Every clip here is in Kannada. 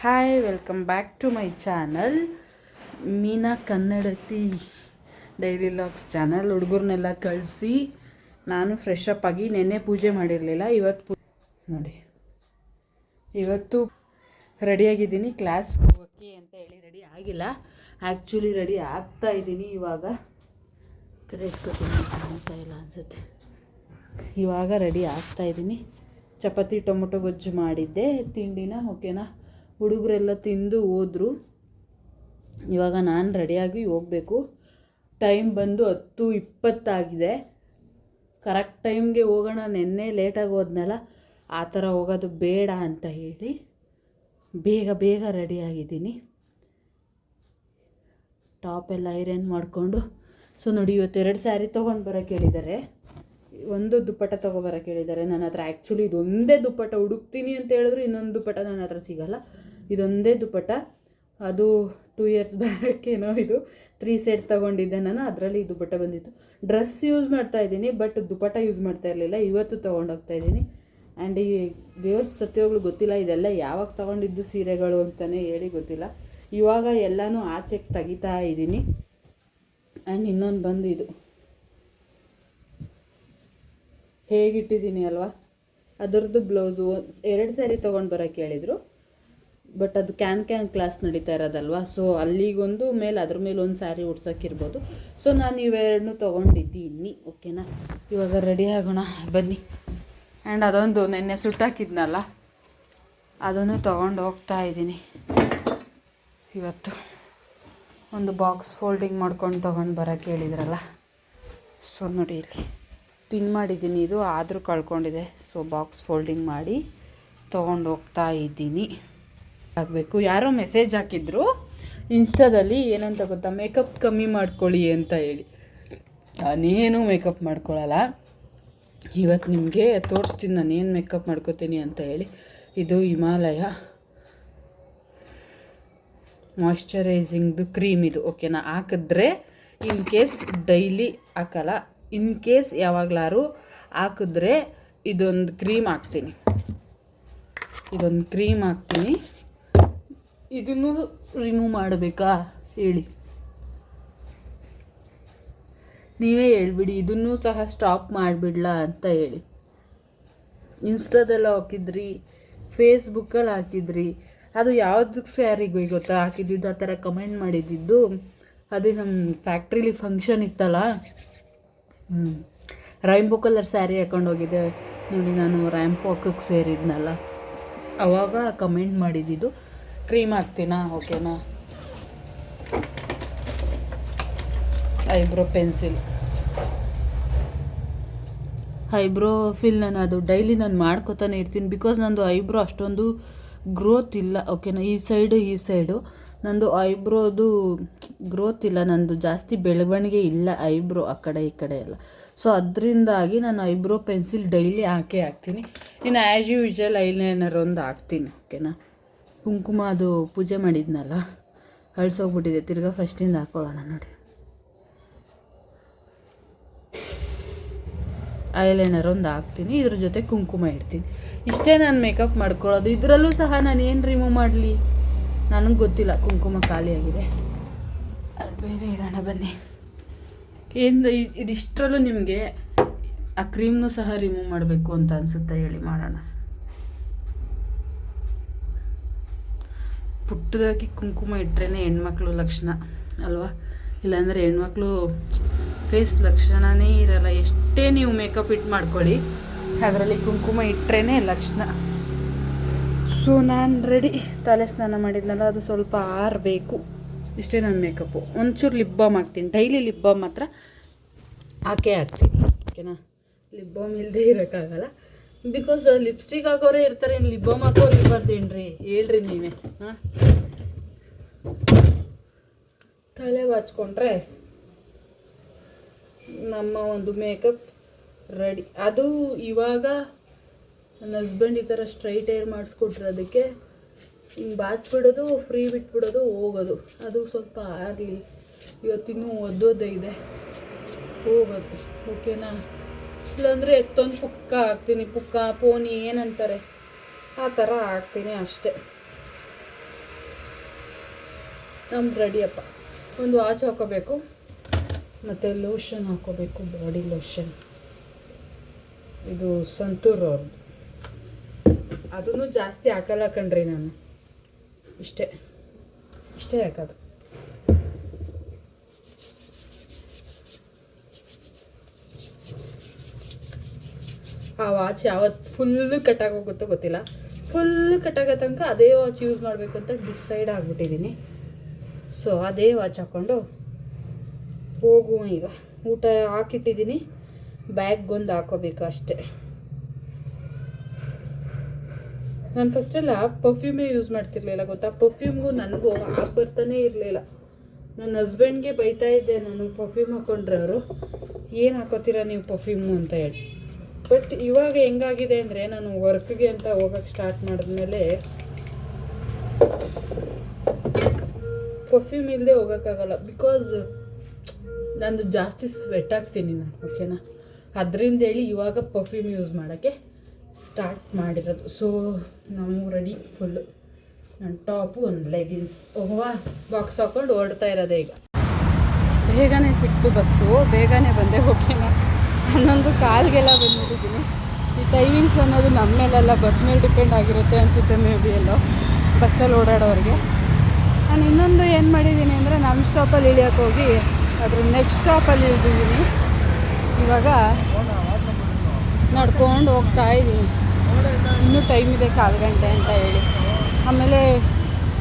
Hi welcome back to my channel Meena Kannadathi daily logs channel ಹುಡುಗರನ್ನೆಲ್ಲ ಕಳಿಸಿ ನಾನು ಫ್ರೆಶ್ ಅಪ್ ಆಗಿ ನೆನ್ನೆ ಪೂಜೆ ಮಾಡಿರಲಿಲ್ಲ. ಇವತ್ತು ನೋಡಿ. ಇವತ್ತು ರೆಡಿಯಾಗಿದ್ದೀನಿ ಕ್ಲಾಸ್ಗೆ ಹೋಗೋಕ್ಕೆ ಅಂತ ಹೇಳಿ ರೆಡಿ ಆಗಿಲ್ಲ. ಆ್ಯಕ್ಚುಲಿ ರೆಡಿ ಆಗ್ತಾ ಇದ್ದೀನಿ. ಇವಾಗ ಕಡೆ ಕೊಡ್ತೀನಿ ಕಾಣ್ತಾ ಇಲ್ಲ ಅನ್ಸುತ್ತೆ. ಇವಾಗ ರೆಡಿ ಆಗ್ತಾ ಇದ್ದೀನಿ. ಚಪಾತಿ, ಟೊಮೊಟೊ ಗೊಜ್ಜು ಮಾಡಿದ್ದೆ. ತಿಂಡಿನ, ಓಕೆನಾ? ಹುಡುಗರೆಲ್ಲ ತಿಂದು ಹೋದರು. ಇವಾಗ ನಾನು ರೆಡಿಯಾಗಿ ಹೋಗಬೇಕು. ಟೈಮ್ ಬಂದು ಹತ್ತು ಇಪ್ಪತ್ತಾಗಿದೆ. ಕರೆಕ್ಟ್ ಟೈಮ್ಗೆ ಹೋಗೋಣ, ನಿನ್ನೆ ಲೇಟಾಗಿ ಹೋದ್ನಲ್ಲ, ಆ ಥರ ಹೋಗೋದು ಬೇಡ ಅಂತ ಹೇಳಿ ಬೇಗ ಬೇಗ ರೆಡಿಯಾಗಿದ್ದೀನಿ. ಟಾಪ್ ಎಲ್ಲ ಐರನ್ ಮಾಡಿಕೊಂಡು, ಸೊ ನೋಡಿ ಇವತ್ತು ಎರಡು ಸ್ಯಾರಿ ತೊಗೊಂಡು ಬರೋಕ್ಕೆ ಹೇಳಿದ್ದಾರೆ ಒಂದು ದುಪ್ಪಟ್ಟ ತೊಗೊಬರೋಕ್ಕೆ ಹೇಳಿದ್ದಾರೆ ನನ್ನ ಹತ್ರ ಆ್ಯಕ್ಚುಲಿ ಇದೊಂದೇ ದುಪ್ಪಟ್ಟ ಹುಡುಕ್ತೀನಿ ಅಂತ ಹೇಳಿದ್ರು, ಇನ್ನೊಂದು ದುಪ್ಪಟ್ಟ ನನ್ನ ಹತ್ರ ಸಿಗಲ್ಲ. ಇದೊಂದೇ ದುಪ್ಪಟ್ಟ. ಅದು ಟೂ ಇಯರ್ಸ್ ಬ್ಯಾಕ್ ಇದು ತ್ರೀ ಸೆಟ್ ತೊಗೊಂಡಿದ್ದೆ ನಾನು, ಅದರಲ್ಲಿ ದುಪ್ಪಟ್ಟ ಬಂದಿತ್ತು. ಡ್ರೆಸ್ ಯೂಸ್ ಮಾಡ್ತಾ ಇದ್ದೀನಿ ಬಟ್ ದುಪ್ಪಟ್ಟ ಯೂಸ್ ಮಾಡ್ತಾ ಇರಲಿಲ್ಲ. ಇವತ್ತು ತೊಗೊಂಡೋಗ್ತಾ ಇದ್ದೀನಿ. ಆ್ಯಂಡ್ ಈ ದೇವ್ರ ಸತ್ಯಗಳು ಗೊತ್ತಿಲ್ಲ, ಇದೆಲ್ಲ ಯಾವಾಗ ತೊಗೊಂಡಿದ್ದು ಸೀರೆಗಳು ಅಂತಲೇ ಹೇಳಿ ಗೊತ್ತಿಲ್ಲ. ಇವಾಗ ಎಲ್ಲನೂ ಆಚೆಗೆ ತೆಗಿತಾ ಇದ್ದೀನಿ. ಆ್ಯಂಡ್ ಇನ್ನೊಂದು ಬಂದು ಇದು ಹೇಗಿಟ್ಟಿದ್ದೀನಿ ಅಲ್ವಾ? ಅದರದ್ದು ಬ್ಲೌಸು ಎರಡು ಸ್ಯಾರಿ ತೊಗೊಂಡು ಬರೋಕ್ಕೆ ಹೇಳಿದರು. ಬಟ್ ಅದು ಕ್ಯಾನ್ ಕ್ಯಾನ್ ಕ್ಲಾಸ್ ನಡೀತಾ ಇರೋದಲ್ವ? ಸೊ ಅಲ್ಲಿಗೊಂದು ಮೇಲೆ ಅದ್ರ ಮೇಲೆ ಒಂದು ಸ್ಯಾರಿ ಉಡ್ಸೋಕ್ಕಿರ್ಬೋದು ಸೊ ನಾನು ಇವೆರಡನ್ನೂ ತೊಗೊಂಡಿದ್ದೀನಿ ಓಕೆನಾ ಇವಾಗ ರೆಡಿ ಆಗೋಣ, ಬನ್ನಿ. ಆ್ಯಂಡ್ ಅದೊಂದು ನೆನ್ನೆ ಸುಟ್ಟಾಕಿದ್ನಲ್ಲ, ಅದನ್ನು ತೊಗೊಂಡು ಹೋಗ್ತಾ ಇದ್ದೀನಿ. ಇವತ್ತು ಒಂದು ಬಾಕ್ಸ್ ಫೋಲ್ಡಿಂಗ್ ಮಾಡ್ಕೊಂಡು ತೊಗೊಂಡು ಬರೋಕ್ಕೆ ಹೇಳಿದ್ರಲ್ಲ? ಸೊ ನೋಡಿ ಇಲ್ಲಿ. ಪಿನ್ ಮಾಡಿದ್ದೀನಿ ಇದು, ಆದರೂ ಕಳ್ಕೊಂಡಿದೆ. ಸೊ ಬಾಕ್ಸ್ ಫೋಲ್ಡಿಂಗ್ ಮಾಡಿ ತೊಗೊಂಡು ಹೋಗ್ತಾ ಇದ್ದೀನಿ. ಆಗಬೇಕು. ಯಾರೋ ಮೆಸೇಜ್ ಹಾಕಿದ್ರು ಇನ್ಸ್ಟಾದಲ್ಲಿ ಏನಂತ ಗೊತ್ತಾ ಮೇಕಪ್ ಕಮ್ಮಿ ಮಾಡ್ಕೊಳ್ಳಿ ಅಂತ ಹೇಳಿ. ನಾನೇನು ಮೇಕಪ್ ಮಾಡ್ಕೊಳ್ಳಲ್ಲ. ಇವತ್ತು ನಿಮಗೆ ತೋರಿಸ್ತೀನಿ ನಾನು ಏನು ಮೇಕಪ್ ಮಾಡ್ಕೋತೀನಿ ಅಂತ ಹೇಳಿ. ಇದು ಹಿಮಾಲಯ ಮಾಯ್ಶ್ಚರೈಸಿಂಗ್ದು ಕ್ರೀಮ್ ಇದು ಓಕೆನಾ ಹಾಕಿದ್ರೆ ಇನ್ ಕೇಸ್ ಡೈಲಿ ಹಾಕಲ್ಲ. ಇನ್ ಕೇಸ್ ಯಾವಾಗಲಾರು ಹಾಕಿದ್ರೆ ಇದೊಂದು ಕ್ರೀಮ್ ಹಾಕ್ತೀನಿ. ಇದೊಂದು ಕ್ರೀಮ್ ಹಾಕ್ತೀನಿ. ಇದನ್ನು ರಿಮೂವ್ ಮಾಡಬೇಕಾ? ಹೇಳಿ. ನೀವೇ ಹೇಳ್ಬಿಡಿ, ಇದನ್ನೂ ಸಹ ಸ್ಟಾಪ್ ಮಾಡಿಬಿಡ್ಲಾ ಅಂತ ಹೇಳಿ. ಇನ್ಸ್ಟಾದಲ್ಲಿ ಹಾಕಿದ್ರಿ ಫೇಸ್ಬುಕ್ಕಲ್ಲಿ ಹಾಕಿದ್ರಿ, ಅದು ಯಾವುದಕ್ಕೆ ಸ್ಯಾರಿಗೂ ಗೊತ್ತಾ? ಹಾಕಿದ್ದಿದ್ದು ಆ ಥರ ಕಮೆಂಟ್ ಮಾಡಿದ್ದಿದ್ದು ಅದೇ ನಮ್ಮ ಫ್ಯಾಕ್ಟ್ರಿಲಿ ಫಂಕ್ಷನ್ ಇತ್ತಲ್ಲ? ಹ್ಞೂ ರೈಂಬೋ ಕಲರ್ ಸ್ಯಾರಿ ಹಾಕೊಂಡು ಹೋಗಿದ್ದೆ. ನೋಡಿ ನಾನು ರ್ಯಾಂಪ್ ವಾಕಕ್ಕೆ ಸೇರಿದ್ನಲ್ಲ. ಅವಾಗ ಕಮೆಂಟ್ ಮಾಡಿದ್ದಿದ್ದು ಕ್ರೀಮ್ ಹಾಕ್ತೀನಾ? ಓಕೆನಾ? Eyebrow pencil. ಐಬ್ರೋ ಫಿಲ್ ನಾನು ಅದು ಡೈಲಿ ನಾನು ಮಾಡ್ಕೋತಾನೆ ಇರ್ತೀನಿ. ಬಿಕಾಸ್ ನಂದು ಐಬ್ರೋ ಅಷ್ಟೊಂದು ಗ್ರೋತ್ ಇಲ್ಲ. ಓಕೆನಾ? ಈ ಸೈಡು ಈ ಸೈಡು. ನಂದು ಐಬ್ರೋದು ಗ್ರೋತ್ ಇಲ್ಲ. ನಂದು ಜಾಸ್ತಿ ಬೆಳವಣಿಗೆ ಇಲ್ಲ ಐಬ್ರೋ ಆ ಕಡೆ, ಈ ಕಡೆ ಎಲ್ಲ. ಸೊ, ಅದರಿಂದಾಗಿ ನಾನು ಐಬ್ರೋ ಪೆನ್ಸಿಲ್ ಡೈಲಿ ಹಾಕೇ ಹಾಕ್ತೀನಿ. ಇನ್ನು ಆ್ಯಸ್ ಯೂಶ್ವಲ್ ಐಲೈನರ್ ಒಂದು ಹಾಕ್ತೀನಿ. ಓಕೆನಾ? ಕುಂಕುಮ ಅದು ಪೂಜೆ ಮಾಡಿದ್ನಲ್ಲ, ಅಳ್ಸೋಗ್ಬಿಟ್ಟಿದೆ. ತಿರ್ಗಾ ಫಸ್ಟಿಂದ ಹಾಕೊಳ್ಳೋಣ ನೋಡಿ. ಐಲೈನರ್ ಒಂದು ಹಾಕ್ತೀನಿ, ಇದ್ರ ಜೊತೆ ಕುಂಕುಮ ಇಡ್ತೀನಿ. ಇಷ್ಟೇ ನಾನು ಮೇಕಪ್ ಮಾಡ್ಕೊಳ್ಳೋದು. ಇದರಲ್ಲೂ ಸಹ ನಾನು ಏನು ರಿಮೂವ್ ಮಾಡಲಿ? ನನಗೆ ಗೊತ್ತಿಲ್ಲ, ಕುಂಕುಮ ಖಾಲಿಯಾಗಿದೆ ಅದು ಬೇರೆ ಇಡೋಣ ಬನ್ನಿ. ಏನು ಇದಿಷ್ಟರಲ್ಲೂ ನಿಮಗೆ ಆ ಕ್ರೀಮ್ನು ಸಹ ರಿಮೂವ್ ಮಾಡಬೇಕು ಅಂತ ಅನಿಸುತ್ತೆ ಹೇಳಿ ಮಾಡೋಣ. ಪುಟ್ಟದಾಗಿ ಕುಂಕುಮ ಇಟ್ಟರೆ ಹೆಣ್ಮಕ್ಳು ಲಕ್ಷಣ, ಅಲ್ವಾ? ಇಲ್ಲಾಂದರೆ ಹೆಣ್ಮಕ್ಳು ಫೇಸ್ ಲಕ್ಷಣವೇ ಇರಲ್ಲ. ಎಷ್ಟೇ ನೀವು ಮೇಕಪ್ ಇಟ್ಟು ಮಾಡ್ಕೊಳ್ಳಿ, ಅದರಲ್ಲಿ ಕುಂಕುಮ ಇಟ್ಟರೆ ಲಕ್ಷಣ. ಸೊ ನಾನು ರೆಡಿ ತಲೆ ಸ್ನಾನ ಮಾಡಿದ್ನಲ್ಲ, ಅದು ಸ್ವಲ್ಪ ಆರಬೇಕು. ಇಷ್ಟೇ ನನ್ನ ಮೇಕಪ್ಪು ಒಂಚೂರು ಲಿಪ್ ಬಾಮ್ ಹಾಕ್ತೀನಿ. ಡೈಲಿ ಲಿಪ್ ಬಾಮ್ ಮಾತ್ರ ಹಾಕೇ ಹಾಕ್ತೀನಿ. ಓಕೆನಾ? ಲಿಪ್ ಬಾಮ್ ಇಲ್ಲದೆ ಇರೋಕ್ಕಾಗಲ್ಲ. ಬಿಕಾಸ್ ಲಿಪ್ಸ್ಟಿಕ್ ಹಾಕೋರೇ ಇರ್ತಾರೆ ಏನು ಲಿಬ್ಬ ಹಾಕೋರು ಇರ್ಬಾರ್ದೇನ್ರಿ? ಹೇಳ್ರಿ ನೀವೇ, ಹಾಂ? ತಲೆ ಬಾಚ್ಕೊಂಡ್ರೆ ನಮ್ಮ ಒಂದು ಮೇಕಪ್ ರೆಡಿ ಅದು ಇವಾಗ ನನ್ನ ಹಸ್ಬೆಂಡ್ ಈ ಥರ ಸ್ಟ್ರೈಟ್ ಏರ್ ಮಾಡಿಸ್ಕೊಟ್ರೆ ಅದಕ್ಕೆ. ಹಿಂಗೆ ಬಾಚ್ಬಿಡೋದು ಫ್ರೀ ಬಿಟ್ಬಿಡೋದು, ಹೋಗೋದು. ಅದು ಸ್ವಲ್ಪ ಆಗಲಿ. ಇವತ್ತಿನ್ನೂ ಒದ್ದೋದೇ ಇದೆ. ಹೋಗೋದು. ಓಕೆನಾ ಇಲ್ಲಾಂದರೆ ಎತ್ತೊಂದು ಪುಕ್ಕ ಹಾಕ್ತೀನಿ, ಪುಕ್ಕ, ಪೋನಿ ಏನಂತಾರೆ? ಆ ಥರ ಹಾಕ್ತೀನಿ ಅಷ್ಟೇ. ನಮ್ಮ ರೆಡಿಯಪ್ಪ ಒಂದು ವಾಚ್ ಹಾಕೋಬೇಕು. ಮತ್ತು ಲೋಷನ್ ಹಾಕೋಬೇಕು ಬಾಡಿ ಲೋಷನ್ ಇದು ಸಂತೂರ್ ಅವ್ರದ್ದು ಅದನ್ನು ಜಾಸ್ತಿ ಹಾಕಲ್ಲ ಕಣ್ರಿ ನಾನು. ಇಷ್ಟೇ. ಇಷ್ಟೇ ಹಾಕೋದು ಆ ವಾಚ್ ಯಾವತ್ತು ಫುಲ್ ಕಟ್ಟಾಗೋಗುತ್ತೋ ಗೊತ್ತಿಲ್ಲ. ಫುಲ್ ಕಟ್ಟಾಗೋ ತನಕ ಅದೇ ವಾಚ್ ಯೂಸ್ ಮಾಡಬೇಕು ಅಂತ ಡಿಸೈಡ್ ಆಗಿಬಿಟ್ಟಿದ್ದೀನಿ ಸೊ ಅದೇ ವಾಚ್ ಹಾಕ್ಕೊಂಡು ಹೋಗುವ ಈಗ. ಊಟ ಹಾಕಿಟ್ಟಿದ್ದೀನಿ ಬ್ಯಾಗ್ಗೊಂದು ಹಾಕೋಬೇಕು ಅಷ್ಟೇ. ನಾನು ಫಸ್ಟೆಲ್ಲ ಪರ್ಫ್ಯೂಮೇ ಯೂಸ್ ಮಾಡ್ತಿರ್ಲಿಲ್ಲ ಗೊತ್ತಾ? ಪರ್ಫ್ಯೂಮ್ಗೂ ನನಗೂ ಆಗಿ ಬರ್ತಾನೇ ಇರಲಿಲ್ಲ. ನನ್ನ ಹಸ್ಬೆಂಡ್ಗೆ ಬೈತಾ ಇದ್ದೆ, ನಾನು ಪರ್ಫ್ಯೂಮ್ ಹಾಕೊಂಡ್ರೆ ಅವರು, ಏನು ಹಾಕೋತೀರಾ ನೀವು ಪರ್ಫ್ಯೂಮು ಅಂತ ಹೇಳಿ. ಬಟ್ ಇವಾಗ ಹೆಂಗಾಗಿದೆ ಅಂದರೆ ನಾನು ವರ್ಕ್ಗೆ ಅಂತ ಹೋಗಕ್ಕೆ ಸ್ಟಾರ್ಟ್ ಮಾಡಿದ್ಮೇಲೆ ಪರ್ಫ್ಯೂಮ್ ಇಲ್ಲದೆ ಹೋಗೋಕ್ಕಾಗಲ್ಲ. ಬಿಕಾಸ್ ನಂದು ಜಾಸ್ತಿ ಸ್ವೆಟ್ ಆಗ್ತೀನಿ ನಾನು ಓಕೆನಾ ಅದರಿಂದ ಹೇಳಿ ಇವಾಗ ಪರ್ಫ್ಯೂಮ್ ಯೂಸ್ ಮಾಡೋಕ್ಕೆ ಸ್ಟಾರ್ಟ್ ಮಾಡಿರೋದು. ಸೊ ನಾವು ರೆಡಿ ಫುಲ್ಲು ನನ್ನ ಟಾಪು ಒಂದು ಲೆಗಿನ್ಸ್ ಹೋಗುವ ಬಾಕ್ಸ್ ಹಾಕ್ಕೊಂಡು ಹೊರಡ್ತಾ ಇರೋದೇ ಈಗ. ಬೇಗನೆ ಸಿಕ್ತು ಬಸ್ಸು. ಬೇಗನೆ ಬಂದೆ ಓಕೆನಾ ಹನ್ನೊಂದು ಕಾಲಿಗೆಲ್ಲ ಬಂದ್ಬಿಟ್ಟಿದ್ದೀನಿ. ಈ ಟೈಮಿಂಗ್ಸ್ ಅನ್ನೋದು ನಮ್ಮ ಮೇಲೆಲ್ಲ ಬಸ್ ಮೇಲೆ ಡಿಪೆಂಡ್ ಆಗಿರುತ್ತೆ ಅನಿಸುತ್ತೆ ಮೇ ಬಿ ಎಲ್ಲೋ. ಬಸ್ಸಲ್ಲಿ ಓಡಾಡೋರಿಗೆ. ನಾನು ಇನ್ನೊಂದು ಏನು ಮಾಡಿದ್ದೀನಿ ಅಂದರೆ ನಮ್ಮ ಸ್ಟಾಪಲ್ಲಿ ಇಳಿಯೋಕೆ ಹೋಗಿ ಅದ್ರ ನೆಕ್ಸ್ಟ್ ಸ್ಟಾಪಲ್ಲಿ ಇಳಿದಿದ್ದೀನಿ. ಇವಾಗ ನಡ್ಕೊಂಡು ಹೋಗ್ತಾ ಇದ್ದೀನಿ. ಇನ್ನೂ ಟೈಮ್ ಇದೆ ಕಾಲು ಗಂಟೆ ಅಂತ ಹೇಳಿ. ಆಮೇಲೆ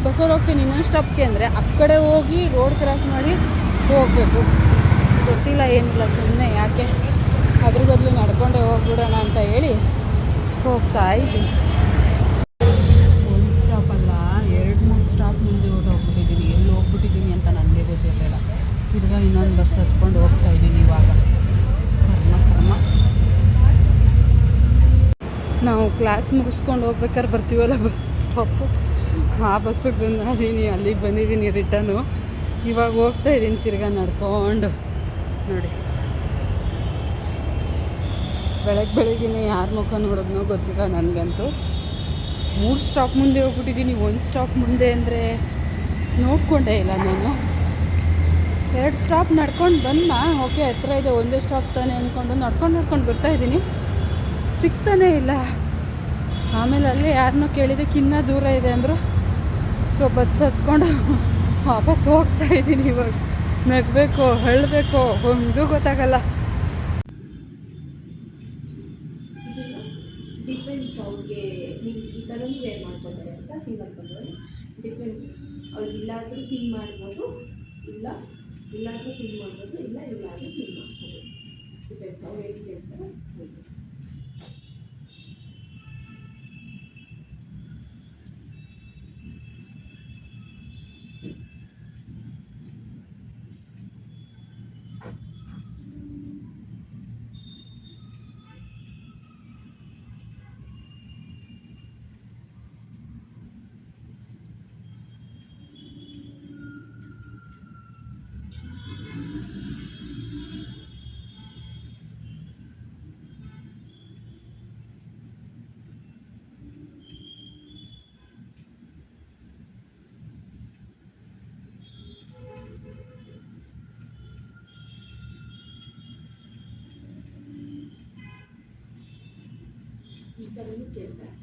ಬಸ್ಸಲ್ಲಿ ಹೋಗ್ತೀನಿ. ಇನ್ನೊಂದು ಸ್ಟಾಪ್ಗೆ ಅಂದರೆ ಆ ಕಡೆ ಹೋಗಿ ರೋಡ್ ಕ್ರಾಸ್ ಮಾಡಿ ಹೋಗಬೇಕು. ಗೊತ್ತಿಲ್ಲ ಏನಿಲ್ಲ ಸುಮ್ಮನೆ ಯಾಕೆ? ಅದ್ರ ಬದಲು ನಡ್ಕೊಂಡೇ ಹೋಗ್ಬಿಡೋಣ ಅಂತ ಹೇಳಿ ಹೋಗ್ತಾ ಇದ್ದೀನಿ ಒಂದು ಸ್ಟಾಪ್ ಅಲ್ಲ ಎರಡು ಮೂರು ಸ್ಟಾಪ್ ಮುಂದೆ ಹೊರಟೋಗ್ಬಿಟ್ಟಿದ್ದೀನಿ ಎಲ್ಲಿ ಹೋಗ್ಬಿಟ್ಟಿದ್ದೀನಿ ಅಂತ ನನಗೆ ಗೊತ್ತಿರಲಿಲ್ಲ. ತಿರ್ಗಾ ಇನ್ನೊಂದು ಬಸ್ ಹತ್ಕೊಂಡು ಹೋಗ್ತಾ ಇದ್ದೀನಿ ಇವಾಗ. ಕರ್ಮ ಕರ್ಮ. ನಾವು ಕ್ಲಾಸ್ ಮುಗಿಸ್ಕೊಂಡು ಹೋಗ್ಬೇಕಾದ್ರೆ ಬರ್ತೀವಲ್ಲ ಬಸ್ ಸ್ಟಾಪು ಆ ಬಸ್ಸಿಗೆ ಬಂದಿದ್ದೀನಿ ಅಲ್ಲಿಗೆ ಬಂದಿದ್ದೀನಿ ರಿಟರ್ನು ಇವಾಗ ಹೋಗ್ತಾ ಇದ್ದೀನಿ ತಿರ್ಗಾ ನಡ್ಕೊಂಡು. ನೋಡಿ. ಬೆಳಗ್ಗೆ ಬೆಳಗ್ಗೆನೇ ಯಾರ ಮುಖ ನೋಡೋದ್ನೋ ಗೊತ್ತಿಲ್ಲ ನನಗಂತೂ. ಮೂರು ಸ್ಟಾಪ್ ಮುಂದೆ ಹೋಗ್ಬಿಟ್ಟಿದ್ದೀನಿ. ಒಂದು ಸ್ಟಾಪ್ ಮುಂದೆ ಅಂದರೆ ನೋಡ್ಕೊಂಡೇ ಇಲ್ಲ ನಾನು. ಎರಡು ಸ್ಟಾಪ್ ನಡ್ಕೊಂಡು ಬಂದ ಓಕೆ, ಹತ್ರ ಇದೆ, ಒಂದೇ ಸ್ಟಾಪ್ ತಾನೆ ಅಂದ್ಕೊಂಡು ನಡ್ಕೊಂಡು ನಡ್ಕೊಂಡು ಬರ್ತಾ ಇದ್ದೀನಿ. ಸಿಗ್ತಾನೇ ಇಲ್ಲ. ಆಮೇಲೆ ಅಲ್ಲಿ ಯಾರನ್ನೋ ಕೇಳಿದೆ ಇನ್ನೂ ದೂರ ಇದೆ ಅಂದರು. ಸೊ, ಬಸ್ ಹತ್ಕೊಂಡು ವಾಪಸ್ ಹೋಗ್ತಾ ಇದ್ದೀನಿ ಇವಾಗ. ನಗಬೇಕು ಹೇಳಬೇಕು ಒಂದು ಗೊತ್ತಾಗಲ್ಲ ಡಿಪೆಂಡ್ಸ್ ಅವ್ರಿಗೆ ಈ ಥರನೂ ವೇರ್ ಮಾಡ್ಕೋತಾರೆ ಅಂತ ಸಿಂಗಲ್ ಬಂದವರು ಡಿಪೆಂಡ್ಸ್ ಅವ್ರಿಗೆ ಇಲ್ಲಾದರೂ ಪಿನ್ ಮಾಡ್ಬೋದು, ಇಲ್ಲ ಇಲ್ಲಾದರೂ ಪಿನ್ ಮಾಡ್ಬೋದು, ಇಲ್ಲ ಇಲ್ಲಾದರೂ ಪಿನ್ ಮಾಡ್ಬೋದು. ಡಿಪೆಂಡ್ಸ್ ಅವ್ರು ಹೇಗೆ ಕೇಳ್ತಾರೆ, ಹಾಗೆ. ಥರನೂ ಕೇಳ್ತಾರೆ.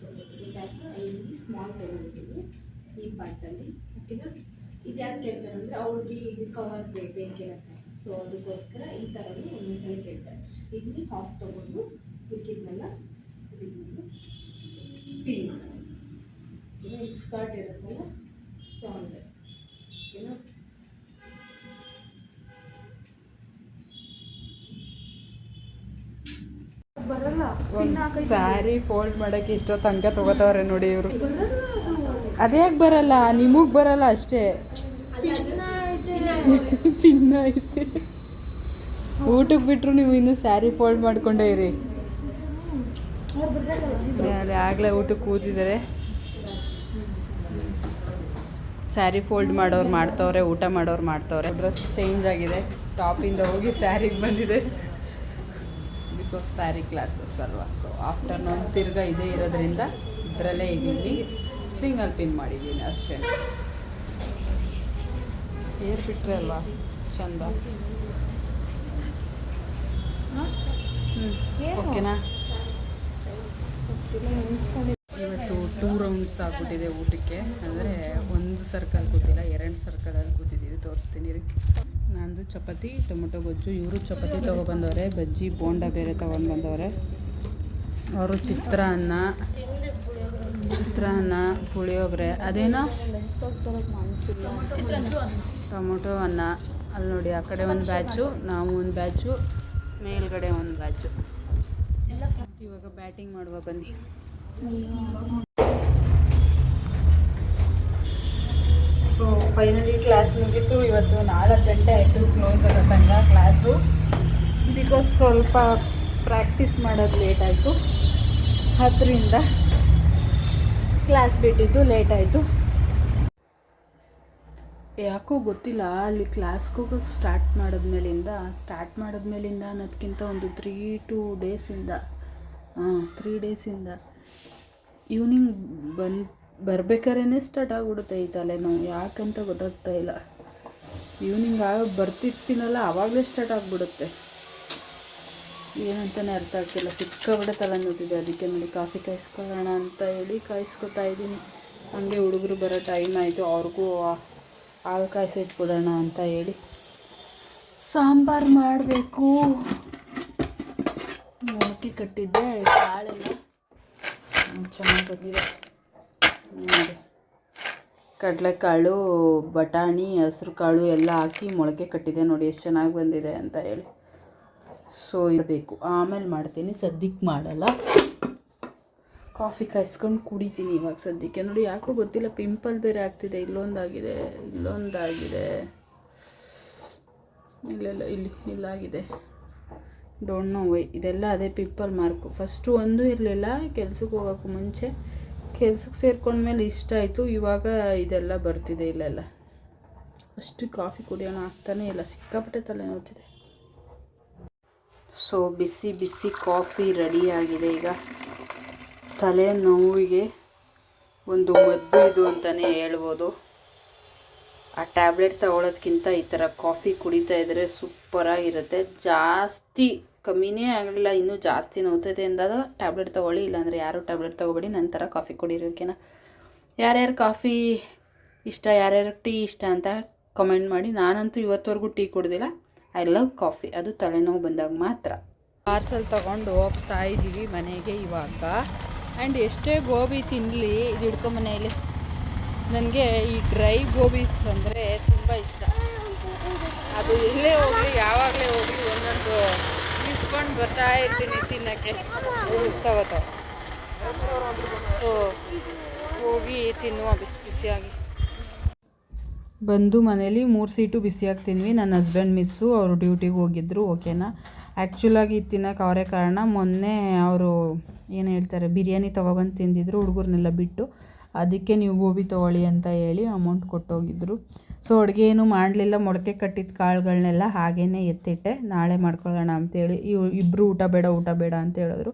ತೊಗೊಳ್ತೀನಿ ಟೈಪ್ ಇಲ್ಲಿ ಸ್ಮಾಲ್ ತೊಗೊಂಡಿದ್ದೀನಿ ಈ ಪಾರ್ಟಲ್ಲಿ ಓಕೆನಾ ಇದು ಯಾಕೆ ಕೇಳ್ತಾರೆ ಅಂದರೆ ಅವ್ರಿಗೆ ಇದು ಕವರ್ ಬೇಕಿರುತ್ತೆ. ಸೊ ಅದಕ್ಕೋಸ್ಕರ ಈ ಥರನೂ ಒಂದೊಂದ್ಸಲ ಕೇಳ್ತಾರೆ. ಇಲ್ಲಿ ಹಾಫ್ ತೊಗೊಂಡು ಮಿಕ್ಕಿದ್ನೆಲ್ಲ ಇದನ್ನು ಕ್ಲೀನ್ ಮಾಡ್ತಾರೆ. ಓಕೆನಾ ಸ್ಕರ್ಟ್ ಇರುತ್ತಲ್ಲ ಸೊ ಹಂಗೆ. ಓಕೆನಾ ಸ್ಯಾರಿ ಫೋಲ್ಡ್ ಮಾಡಕ್ಕೆ ಇಷ್ಟೋ ತನಕ ತಗೋತಾವ್ರೆ ನೋಡಿ ಇವರು. ಅದ್ಯಾಕೆ ಬರಲ್ಲ? ನಿಮಗೆ ಬರಲ್ಲ ಅಷ್ಟೇ. ಪಿನ್ ಐತೆ. ಊಟಕ್ಕೆ ಬಿಟ್ಟರು ನೀವು ಇನ್ನೂ ಸ್ಯಾರಿ ಫೋಲ್ಡ್ ಮಾಡ್ಕೊಂಡೇ ಇರಿ. ಅದೇ ಆಗಲೇ ಊಟಕ್ಕೆ ಕೂತಿದ್ದಾರೆ ಸ್ಯಾರಿ ಫೋಲ್ಡ್ ಮಾಡೋರು ಮಾಡ್ತವ್ರೆ ಊಟ ಮಾಡೋರು ಮಾಡ್ತವ್ರೆ. ಡ್ರೆಸ್ ಚೇಂಜ್ ಆಗಿದೆ. ಟಾಪಿಂದ ಹೋಗಿ ಸ್ಯಾರಿಗೆ ಬಂದಿದೆ. ಬಿಕಾಸ್ ಸ್ಯಾರಿ ಕ್ಲಾಸಸ್ ಅಲ್ವಾ? ಸೊ ಆಫ್ಟರ್ನೂನ್ ತಿರ್ಗಾ ಇದೇ ಇರೋದ್ರಿಂದ ಇದರಲ್ಲೇ ಇದ್ದೀನಿ. ಸಿಂಗಲ್ ಪಿನ್ ಮಾಡಿದ್ದೀನಿ ಅಷ್ಟೇ. ಏರ್ ಬಿಟ್ರೆ ಅಲ್ವಾ? ಚಂದ. ಓಕೆನಾ? ಇವತ್ತು ಟೂ ರೌಂಡ್ಸ್ ಆಗ್ಬಿಟ್ಟಿದೆ ಊಟಕ್ಕೆ. ಅಂದರೆ ಒಂದು ಸರ್ಕಲ್ ಕೂತಿಲ್ಲ ಎರಡು ಸರ್ಕಲಲ್ಲಿ ಕೂತಿದ್ದೀವಿ. ತೋರಿಸ್ತೀನಿ. ರೀ ನಂದು ಚಪಾತಿ, ಟೊಮೊಟೊ ಗೊಜ್ಜು, ಇವರು ಚಪಾತಿ ತೊಗೊಬಂದವ್ರೆ, ಬಜ್ಜಿ, ಬೋಂಡ ಬೇರೆ ತೊಗೊಂಡು ಬಂದವ್ರೆ ಅವರು ಚಿತ್ರಾನ್ನ ಚಿತ್ರಾನ್ನ, ಪುಳಿಯೋಗರೆ, ಅದೇನೋ? ಟೊಮೊಟೊ ಅನ್ನ. ಅಲ್ಲಿ ನೋಡಿ, ಆ ಕಡೆ ಒಂದು ಬ್ಯಾಚು, ನಾವು ಒಂದು ಬ್ಯಾಚು, ಮೇಲ್ಗಡೆ ಒಂದು ಬ್ಯಾಚು. ಇವಾಗ ಬ್ಯಾಟಿಂಗ್ ಮಾಡುವ ಬನ್ನಿ. ಫೈನಲಿ ಕ್ಲಾಸ್ ಮುಗೀತು. ಇವತ್ತು ನಾಲ್ಕು ಗಂಟೆ ಆಯಿತು ಕ್ಲೋಸ್ ಆಗೋ ತನಕ ಕ್ಲಾಸು ಬಿಕಾಸ್ ಸ್ವಲ್ಪ ಪ್ರಾಕ್ಟೀಸ್ ಮಾಡೋದು ಲೇಟ್ ಆಯಿತು. ಹತ್ತರಿಂದ ಕ್ಲಾಸ್ ಬಿಟ್ಟಿದ್ದು ಲೇಟ್ ಆಯಿತು. ಯಾಕೋ ಗೊತ್ತಿಲ್ಲ, ಅಲ್ಲಿ ಕ್ಲಾಸ್ಗೆ ಸ್ಟಾರ್ಟ್ ಮಾಡಿದ್ಮೇಲಿಂದ ಸ್ಟಾರ್ಟ್ ಮಾಡಿದ್ಮೇಲಿಂದ ಅನ್ನೋದಕ್ಕಿಂತ ಒಂದು ತ್ರೀ ಟೂ ಡೇಸಿಂದ ಹಾಂ ತ್ರೀ ಡೇಸಿಂದ ಈವ್ನಿಂಗ್ ಬಂದು ಬರ್ಬೇಕಾದ್ರೆ ಸ್ಟಾರ್ಟ್ ಆಗಿಬಿಡುತ್ತೆ ಈ ತಲೆನೋವು. ಯಾಕಂತ ಗೊತ್ತಾಗ್ತಾ ಇಲ್ಲ. ಈವ್ನಿಂಗ್ ಆಗ ಬರ್ತಿರ್ತೀನಲ್ಲ ಆವಾಗಲೇ ಸ್ಟಾರ್ಟ್ ಆಗಿಬಿಡುತ್ತೆ. ಏನಂತಾನೆ ಅರ್ಥ ಆಗ್ತಿಲ್ಲ. ಸಿಕ್ಕಾಬಿಡೆ ತಲೆ ನೋತಿದೆ ಅದಕ್ಕೆ ನೋಡಿ ಕಾಫಿ ಕಾಯಿಸ್ಕೊಳ್ಳೋಣ ಅಂತ ಹೇಳಿ ಕಾಯಿಸ್ಕೊತಾ ಇದ್ದೀನಿ. ಹಂಗೆ ಹುಡುಗರು ಬರೋ ಟೈಮ್ ಆಯಿತು. ಅವ್ರಿಗೂ ಹಾಲು ಕಾಯಿಸಿಟ್ಬಿಡೋಣ ಅಂತ ಹೇಳಿ. ಸಾಂಬಾರು ಮಾಡಬೇಕು. ಮೊಳಕೆ ಕಟ್ಟಿದ್ದೆ, ಕಾಳೆಲ್ಲ ಚೆನ್ನಾಗಿ ಬಂದಿದೆ. ನೋಡಿ ಕಡಲೆಕಾಳು, ಬಟಾಣಿ, ಹಸ್ರು ಕಾಳು ಎಲ್ಲ ಹಾಕಿ ಮೊಳಕೆ ಕಟ್ಟಿದೆ ನೋಡಿ, ಎಷ್ಟು ಚೆನ್ನಾಗಿ ಬಂದಿದೆ ಅಂತ ಹೇಳಿ. ಸೊ ಇರಬೇಕು ಆಮೇಲೆ ಮಾಡ್ತೀನಿ. ಸದ್ಯಕ್ಕೆ ಮಾಡಲ್ಲ. ಕಾಫಿ ಕಾಯಿಸ್ಕೊಂಡು ಕುಡಿತೀನಿ ಇವಾಗ ಸದ್ಯಕ್ಕೆ. ನೋಡಿ, ಯಾಕೋ ಗೊತ್ತಿಲ್ಲ ಪಿಂಪಲ್ ಬೇರೆ ಆಗ್ತಿದೆ. ಇಲ್ಲೊಂದಾಗಿದೆ ಇಲ್ಲೊಂದಾಗಿದೆ. ಇಲ್ಲೆಲ್ಲ ಇಲ್ಲಿ ಇಲ್ಲಾಗಿದೆ ಡೋಂಟ್ ನೋ ವೈ ಇದೆಲ್ಲ ಅದೇ ಪಿಂಪಲ್ ಮಾರ್ಕು ಫಸ್ಟು ಒಂದು ಇರಲಿಲ್ಲ ಕೆಲ್ಸಕ್ಕೆ ಹೋಗೋಕ್ಕೂ ಮುಂಚೆ. ಕೆಲ್ಸಕ್ಕೆ ಸೇರ್ಕೊಂಡ್ಮೇಲೆ ಇಷ್ಟ ಆಯಿತು. ಇವಾಗ ಇದೆಲ್ಲ ಬರ್ತಿದೆ ಇಲ್ಲೆಲ್ಲ. ಅಷ್ಟು ಕಾಫಿ ಕುಡಿಯೋಣ ಆಗ್ತಾನೇ ಇಲ್ಲ. ಸಿಕ್ಕಾಪಟ್ಟೆ ತಲೆ ನೋಡ್ತಿದೆ ಸೊ ಬಿಸಿ ಬಿಸಿ ಕಾಫಿ ರೆಡಿಯಾಗಿದೆ ಈಗ. ತಲೆ ನೋವಿಗೆ ಒಂದು ಮದ್ದು ಇದು ಅಂತಲೇ ಹೇಳ್ಬೋದು. ಆ ಟ್ಯಾಬ್ಲೆಟ್ ತಗೊಳ್ಳೋದ್ಕಿಂತ ಈ ಥರ ಕಾಫಿ ಕುಡಿತಾ ಇದ್ದರೆ ಸೂಪರಾಗಿರುತ್ತೆ ಜಾಸ್ತಿ ಕಮ್ಮಿನೇ ಆಗಲಿಲ್ಲ, ಇನ್ನೂ ಜಾಸ್ತಿ ನೋವ್ತದೆ ಅಂದಾಗ ಟ್ಯಾಬ್ಲೆಟ್ ತೊಗೊಳ್ಳಿ, ಇಲ್ಲಾಂದರೆ ಯಾರು ಟ್ಯಾಬ್ಲೆಟ್ ತೊಗೋಬೇಡಿ, ನಂತರ ಕಾಫಿ ಕುಡೀರಿ ಓಕೆನಾ ಯಾರ್ಯಾರು ಕಾಫಿ ಇಷ್ಟ, ಯಾರ್ಯಾರು ಟೀ ಇಷ್ಟ ಅಂತ ಕಮೆಂಟ್ ಮಾಡಿ, ನಾನಂತೂ ಇವತ್ತವರೆಗೂ ಟೀ ಕುಡ್ದಿಲ್ಲ. ಐ ಲವ್ ಕಾಫಿ ಅದು ತಲೆನೋವು ಬಂದಾಗ ಮಾತ್ರ. ಪಾರ್ಸಲ್ ತೊಗೊಂಡು ಹೋಗ್ತಾ ಇದ್ದೀವಿ ಮನೆಗೆ ಇವಾಗ. ಆ್ಯಂಡ್ ಎಷ್ಟೇ ಗೋಬಿ ತಿನ್ನಲಿ ಇದು ಹಿಡ್ಕೊ ಮನೆಯಲ್ಲಿ. ನನಗೆ ಈ ಡ್ರೈ ಗೋಬೀಸ್ ಅಂದರೆ ತುಂಬ ಇಷ್ಟ. ಅದು ಇಲ್ಲೇ ಹೋಗಲಿ, ಯಾವಾಗಲೇ ಹೋಗಲಿ ಒಂದೊಂದು ಇಸ್ಕೊಂಡು ಬರ್ತಾ ಇರ್ತೀನಿ ತಿನ್ನೋಕ್ಕೆ. ತಗೋತ ತಗೋ. ಸೊ ಹೋಗಿ ತಿನ್ನುವ ಬಿಸಿ ಬಿಸಿಯಾಗಿ. ಬಂದು ಮನೇಲಿ ಮೂರು ಸೀಟು ಬಿಸಿಯಾಗಿ ತಿನ್ವಿ. ನನ್ನ ಹಸ್ಬೆಂಡ್ ಮಿಸ್ಸು ಅವರು ಡ್ಯೂಟಿಗೆ ಹೋಗಿದ್ರು ಓಕೆನಾ ಆ್ಯಕ್ಚುಲಾಗಿ ತಿನ್ನೋಕೆ ಅವರೇ ಕಾರಣ. ಮೊನ್ನೆ ಅವರು ಏನು ಹೇಳ್ತಾರೆ, ಬಿರಿಯಾನಿ ತೊಗೊಬಂದು ತಿಂದಿದ್ರು ಹುಡುಗರನ್ನೆಲ್ಲ ಬಿಟ್ಟು. ಅದಕ್ಕೆ ನೀವು ಗೋಬಿ ತೊಗೊಳ್ಳಿ ಅಂತ ಹೇಳಿ ಅಮೌಂಟ್ ಕೊಟ್ಟೋಗಿದ್ರು. ಸೊ ಅಡುಗೆ ಏನು ಮಾಡಲಿಲ್ಲ, ಮೊಳಕೆ ಕಟ್ಟಿದ ಕಾಳುಗಳನ್ನೆಲ್ಲ ಹಾಗೇ ಎತ್ತಿಟ್ಟೆ. ನಾಳೆ ಮಾಡ್ಕೊಳ್ಳೋಣ ಅಂತೇಳಿ ಇವ್ ಇಬ್ಬರು ಊಟ ಬೇಡ ಊಟ ಬೇಡ ಅಂತ ಹೇಳಿದ್ರು.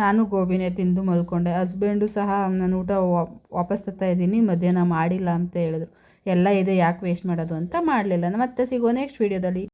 ನಾನು ಗೋಬಿನೇ ತಿಂದು ಮಲ್ಕೊಂಡೆ. ಹಸ್ಬೆಂಡು ಸಹ ನಾನು ಊಟ ವಾಪಸ್ ತರ್ತಾ ಇದ್ದೀನಿ, ಮಧ್ಯಾಹ್ನ ಮಾಡಿಲ್ಲ ಅಂತ ಹೇಳಿದ್ರು. ಎಲ್ಲ ಇದೆ, ಯಾಕೆ ವೇಸ್ಟ್ ಮಾಡೋದು ಅಂತ ಮಾಡಲಿಲ್ಲ. ಮತ್ತೆ ಸಿಗೋ ನೆಕ್ಸ್ಟ್ ವೀಡಿಯೋದಲ್ಲಿ